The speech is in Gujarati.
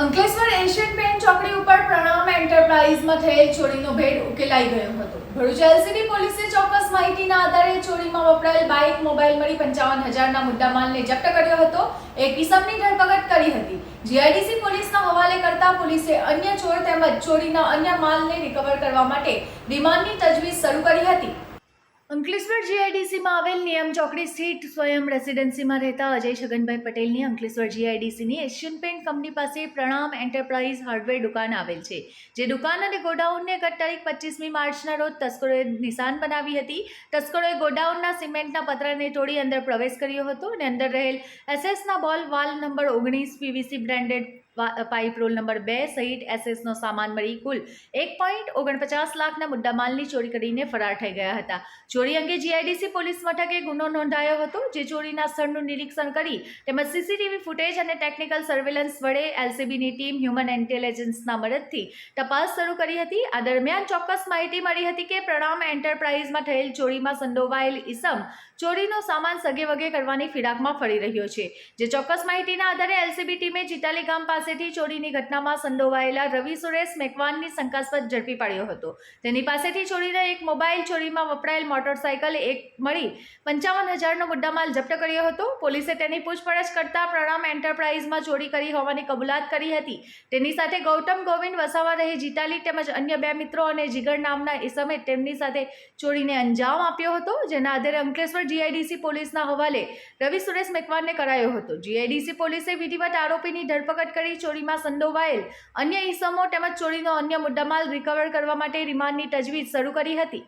અંકલેશ્વર એશિયન પેન્ટ ચોકડી ઉપર પ્રણામ એન્ટરપ્રાઇઝમાં થયેલ ચોરીનો ભેદ ઉકેલાઈ ગયો હતો. ભરૂચ એલસીબી પોલીસે ચોક્કસ માહિતીના આધારે ચોરીમાં વપરાયેલ બાઇક મોબાઈલ મળી પંચાવન હજારના મુદ્દામાલને જપ્ત કર્યો હતો. એક ઇસમની ધરપકડ કરી હતી. જીઆઈડીસી પોલીસના હવાલે કરતા પોલીસે અન્ય ચોર તેમજ ચોરીના અન્ય માલને રિકવર કરવા માટે રિમાન્ડની તજવીજ શરૂ કરી હતી. અંકલેશ્વર જીઆઈડીસીમાં આવેલ નિયમ ચોકડી સ્થિત સ્વયં રેસિડેન્સીમાં રહેતા અજય છગનભાઈ પટેલની અંકલેશ્વર જીઆઈડીસીની એશિયન પેન્ટ કંપની પાસે પ્રણામ એન્ટરપ્રાઇઝ હાર્ડવેર દુકાન આવેલ છે, જે દુકાન અને ગોડાઉનને ગત તારીખ પચીસમી માર્ચના રોજ તસ્કરોએ નિશાન બનાવી હતી. તસ્કરોએ ગોડાઉનના સિમેન્ટના પતરાને તોડી અંદર પ્રવેશ કર્યો હતો અને અંદર રહેલ એસએસના બોલ વાલ નંબર ઓગણીસ PVC branded pipe roll number બે સહિત એસએસનો સામાન મળી કુલ એક પોઈન્ટ ઓગણપચાસ લાખના મુદ્દામાલની ચોરી કરીને ફરાર થઈ ગયા હતા. ચોરી અંગે જીઆઈડીસી પોલીસ મથકે ગુનો નોંધાયો હતો, જે ચોરીના સ્થળનું નિરીક્ષણ કરી તેમજ સીસીટીવી ફૂટેજ અને ટેકનિકલ સર્વેલન્સ વડે એલસીબીની ટીમ હ્યુમન ઇન્ટેલિજન્સના મદદથી તપાસ શરૂ કરી હતી. આ દરમિયાન ચોક્કસ માહિતી મળી હતી કે પ્રણામ એન્ટરપ્રાઇઝમાં થયેલ ચોરીમાં સંડોવાયેલ ઈસમ ચોરીનો સામાન સગે વગે કરવાની ફિરાકમાં ફરી રહ્યો છે, જે ચોક્કસ માહિતીના આધારે એલસીબી ટીમે ચિતાલી ગામ પાસેથી ચોરીની ઘટનામાં સંડોવાયેલા રવિ સુરેશ મેકવાનની શંકાસ્પદ ઝડપી પાડ્યો હતો. તેની પાસેથી ચોરીને એક મોબાઈલ ચોરીમાં વપરાયેલ મોટરસાયકલ એક મળી પંચાવન હજારનો મુદ્દામાલ જપ્ત કર્યો હતો. પોલીસે તેની પૂછપરછ કરતા પ્રણામ એન્ટરપ્રાઇઝમાં ચોરી કરી હોવાની કબૂલાત કરી હતી. તેની સાથે ગૌતમ ગોવિંદ વસાવા રહે જીતાલી તેમજ અન્ય બે મિત્રો અને જીગર નામના ઇસમે તેમની સાથે ચોરીને અંજામ આપ્યો હતો, જેના આધારે અંકલેશ્વર જીઆઈડીસી પોલીસના હવાલે રવિ સુરેશ મેકવાનને કરાયો હતો. જીઆઈડીસી પોલીસે વિધિવત આરોપીની ધરપકડ કરી ચોરીમાં સંડોવાયેલ અન્ય ઈસમો તેમજ ચોરીનો અન્ય મુદ્દામાલ રિકવર કરવા માટે રિમાન્ડની તજવીજ શરૂ કરી હતી.